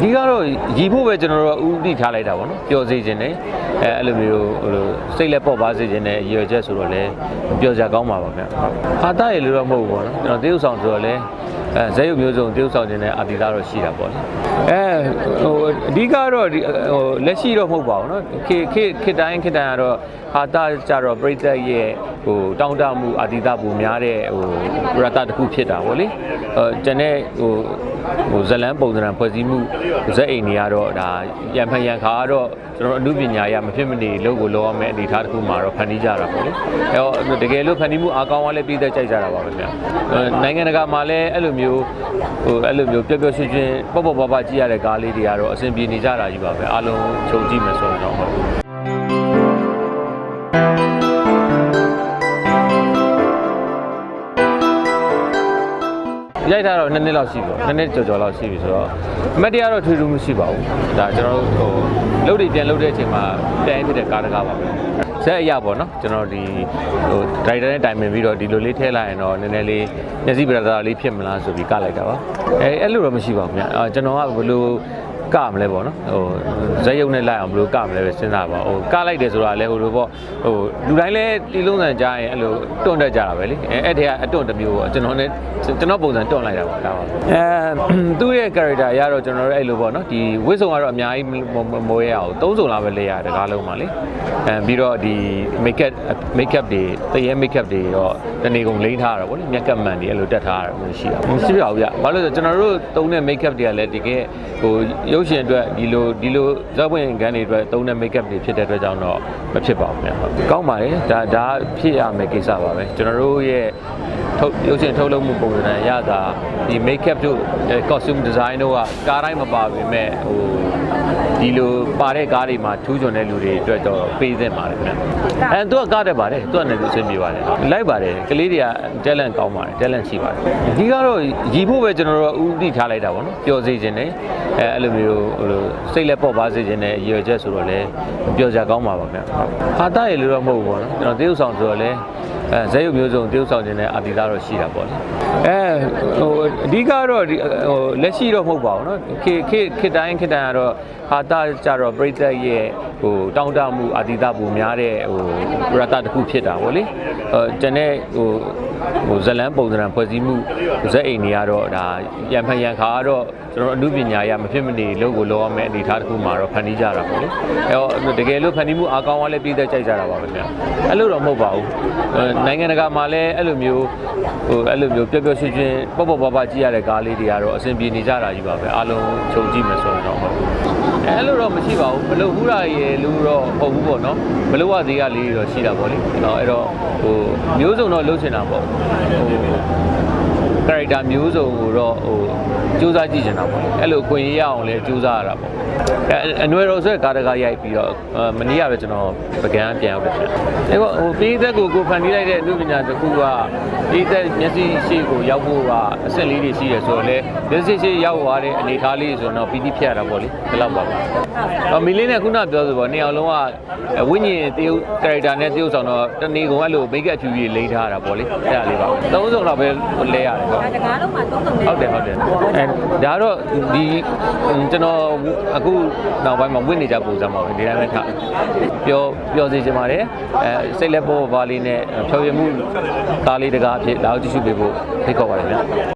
ဒီကတော့ရီဖို့ပဲကျွန်တော်တို့ဥတီထားလိုက်တာပေါ့နော်ပျော်စေခြင်းနဲ့အဲအဲ့လိုမျိုးဟိုလိုစိတ်လက်ပေါ့ပါစေခြင်းနဲ့ရည်ရွယ်ချက်ဆိုတော့လေပျော်စရာကောင်းပါပါဗျဟာတာရလို့တော့မဟုတ်ဘူးပေါ့နော်ကျွန်တော်တေးဥဆောင်ဆိုတော့လေအဲဇက်ရုပ်မျိုးစုံတေးဥဆောင်ခြင်းနဲ့အာတီသားတော့ရှိတာပေါ့လေအဲဟိုအဓိကတော့ဒီဟိုလက်ရှိတော့မဟုတ်ပါဘူးနော်ခေခေခေတိုင်းခေတိုင်းကတော့ဟာတာကြတော့ပြိသက်ရဲ့ ဟိုတောင်းတမှုအာတီသားပူများတဲ့ဟိုရတတစ်ခုဖြစ်တာပေါ့လေအဲကျန်တဲ့ဟိုဟိုဇလန်းပုံစံဖွဲ့စည်းမှုဇက်အိမ်တွေကတော့ဒါရံဖန်ရံခါကတော့ကျွန်တော်တို့အမှုပညာရမဖြစ်မနေလုပ်ကိုလုပ်ရမယ့်အနေအထားတစ်ခုမှာတော့ဖန်တီးကြတာပေါ့လေအဲတော့တကယ်လို့ဖန်တီးမှုအားကောင်းသွားလဲပြည်သက်ကြိုက်ကြတာပါပဲဗျာအဲနိုင်ငံတကာမှာလည်းအဲ့လိုမျိုးဟိုအဲ့လိုမျိုးပျော်ပျော်ရွှင်ရွှင်ပေါ့ပေါ့ပါပါကြည့်ရတဲ့ကားလေးတွေကတော့အဆင်ပြေနေကြတာကြီးပါပဲအားလုံးခြုံကြည့်မယ်ဆိုရင်တော့ဟုတ် ရိုက်ထားတော့နှစ်နှစ်လောက်ရှိပြီပေါ့နှစ်နှစ်ကျော်ကျော်လောက်ရှိပြီဆိုတော့အမတ်တရားတော့ထွေထူးမှုရှိပါဘူးဒါကျွန်တော်တို့ဟိုလုတ်တွေပြန်လုတ်တဲ့အချိန်မှာပြန်ဖြစ်တဲ့ကားတကားပါပဲဇက်အရာပေါ့နော်ကျွန်တော်ဒီဟိုဒရိုက်တာနဲ့တိုင်ပင်ပြီးတော့ဒီလိုလေးထည့်လိုက်ရင်တော့နည်းနည်းလေးမျက်စိပရဒါလေးဖြစ်မလားဆိုပြီးကလိုက်တာပါအဲအဲ့လိုတော့မရှိပါဘူးခင်ဗျအာကျွန်တော်ကဘယ်လို ကမလဲပေါ့နော်ဟိုဇက်ရုပ်နဲ့လိုက်အောင်ဘယ်လိုကမလဲပဲစဉ်းစားပါဟိုကလိုက်တယ်ဆိုတာလည်းဟိုလိုပေါ့ဟိုလူတိုင်းလည်းတီလုံးဆန်ကြားရင်အဲ့လိုတွန့်တတ်ကြတာပဲလေအဲအဲ့တည်းကအတွန့်တစ်မျိုးပေါ့ကျွန်တော်နဲ့ကျွန်တော်ပုံစံတွန့်လိုက်တာပေါ့ဒါပါအဲသူ့ရဲ့ character ရတော့ကျွန်တော်တို့အဲ့လိုပေါ့နော်ဒီဝစ်စုံကတော့အများကြီးမမိုးရအောင်သုံးစုံလာပဲလေရတယ်ကားလုံးပါလေအဲပြီးတော့ဒီ make up make up တွေတရေ make up တွေတော့တနေကုန်လိမ့်ထားတာပေါ့လေမျက်ကပ်မှန်တွေအဲ့လိုတက်ထားတာမျိုးရှိတာမရှိပါဘူးဗျဘာလို့လဲဆိုတော့ကျွန်တော်တို့သုံးတဲ့ make up တွေကလည်းတကယ်ဟိုရုပ်ရှင်အတွက်ဒီလိုဒီလိုဇက်ပွင့်ခန်းတွေအတွက်သုံးတဲ့ make up တွေဖြစ်တဲ့အတွက်ကြောင့်တော့မဖြစ်ပါဘူးဗျဟုတ်ကောင်းပါတယ်ဒါဒါဖြစ်ရမယ့်ကိစ္စပါပဲကျွန်တော်တို့ရဲ့ထုတ်ရုပ်ရှင်ထုတ်လုပ်မှုပုံစံရတာဒီ make up တို့ costume design တို့ကကားတိုင်းမပါပေမဲ့ဟိုဒီလိုပါတဲ့ကားတွေမှာထူးချွန်တဲ့လူတွေအတွက်တော့ပေးသင့်ပါတယ်ခင်ဗျအဲသူကကားတက်ပါတယ်သူကလည်းသူဆင်းပြေပါတယ်လိုက်ပါတယ်ကလေးတွေက talent ကောင်းပါတယ် talent ရှိပါတယ်အဓိကတော့ရီဖို့ပဲကျွန်တော်တို့ဥတီထားလိုက်တာပေါ့နော်ပျော်စေခြင်းနဲ့အဲအဲ့လိုမျိုးလိုဟိုလိုစိတ်လည်းပေါ့ပါစေခြင်းနဲ့ရည်ရွယ်ချက်ဆိုတော့လည်းပြောစရာကောင်းပါပါခင်ဗျ။ဟာတရည်လို့တော့မဟုတ်ဘူးပေါ့နော်။ကျွန်တော်တေးဥဆောင်ဆိုတော့လည်းအဲဇဲရုပ်မျိုးစုံတေးဥဆောင်ခြင်းနဲ့အာတီလာတော့ရှိတာပေါ့လေ။အဲဟိုအဓိကတော့ဒီဟိုလက်ရှိတော့မဟုတ်ပါဘူးနော်။ခေခေခေတိုင်းခေတိုင်းကတော့ဟာတကြတော့ပြိတ္တရဲ့ ဟိုတောင်းတမှုအာတီသားပူများတဲ့ဟိုရတတစ်ခုဖြစ်တာပေါ့လေအဲကျန်တဲ့ဟိုဟိုဇလန်းပုံစံဖွဲ့စည်းမှုဇက်အိမ်တွေကတော့ဒါရံဖန်ရံခါကတော့ကျွန်တော်တို့အမှုပညာရမဖြစ်မနေလုပ်ကိုလုပ်ရမယ့်အနေအထားတစ်ခုမှာတော့ဖန်တီးကြတာပေါ့လေအဲတော့တကယ်လို့ဖန်တီးမှုအားကောင်းသွားလဲပြည်သက်ကြိုက်ကြတာပါပဲခင်ဗျအဲ့လိုတော့မဟုတ်ပါဘူးအဲနိုင်ငံတကာမှာလည်းအဲ့လိုမျိုးဟိုအဲ့လိုမျိုးပျော်ပျော်ရွှင်ရွှင်ပေါ့ပေါ့ပါပါကြည့်ရတဲ့ကားလေးတွေကတော့အဆင်ပြေနေကြတာကြီးပါပဲအားလုံးခြုံကြည့်မယ်ဆိုရင်တော့ဟုတ်အဲ့လိုတော့မရှိပါဘူးဘလို့ဟူရာရေလို့တော့မဟုတ်ဘူးပေါ့နော်ဘလို့ဝသေးကလေးတွေတော့ရှိတာပေါ့လေနော်အဲ့တော့ဟိုမျိုးစုံတော့လှုပ်ချင်တာပေါ့ဟို character မျိုးစုံကိုတော့ဟိုစူးစမ်းကြည့်ချင်တာပေါ့လေအဲ့လိုအခွင့်အရေးရအောင်လဲစူးစမ်းရတာပေါ့အဲအနွယ်တော်ဆိုတဲ့ကားတကားရိုက်ပြီးတော့အဲမနေ့ကပဲကျွန်တော်ပကံပြန်ရောက်တယ်အဲ့ပေါ့ဟိုပြည်သက်ကိုကိုဖန်တီးလိုက်တဲ့အမှုပညာတစ်ခုကပြည်သက်မျက်စိရှိကိုရောက်ဖို့ကအဆင့်လေးတွေရှိတယ်ဆိုတော့လေမျက်စိရှိရောက်သွားတဲ့အနေအထားလေးဆိုတော့ပီတိဖြတ်ရတာပေါ့လေဒီလောက်ပါပါအော်မီလေးနဲ့ခုနပြောဆိုပေါ့နေအောင်လုံးကဝိညာဉ်တရုပ် character နဲ့တရုပ်ဆောင်တော့တဏီကုံအဲ့လိုမိတ်ကပ်ဖြူကြီးလိမ့်ထားတာပေါ့လေအဲ့ဒါလေးပါသုံးစုံတော့ပဲလဲရတယ်ပေါ့ဒါတကားလုံးမှာသုံးစုံနေဟုတ်တယ်ဟုတ်တယ်အဲဒါတော့ဒီကျွန်တော်အခုနောက်ပိုင်းမှာဝင့်နေကြပုံစံပါပဲဒီတိုင်းပဲထားပြောပြောစီချင်ပါတယ်အဲစိတ်လက်ပေါ်ပါလေးနဲ့ဖြော်ရည်မှုသားလေးတကားအဖြစ်လာအောင်ကြည့်ရှုပေးဖို့ဖိတ်ခေါ်ပါတယ်ဗျာ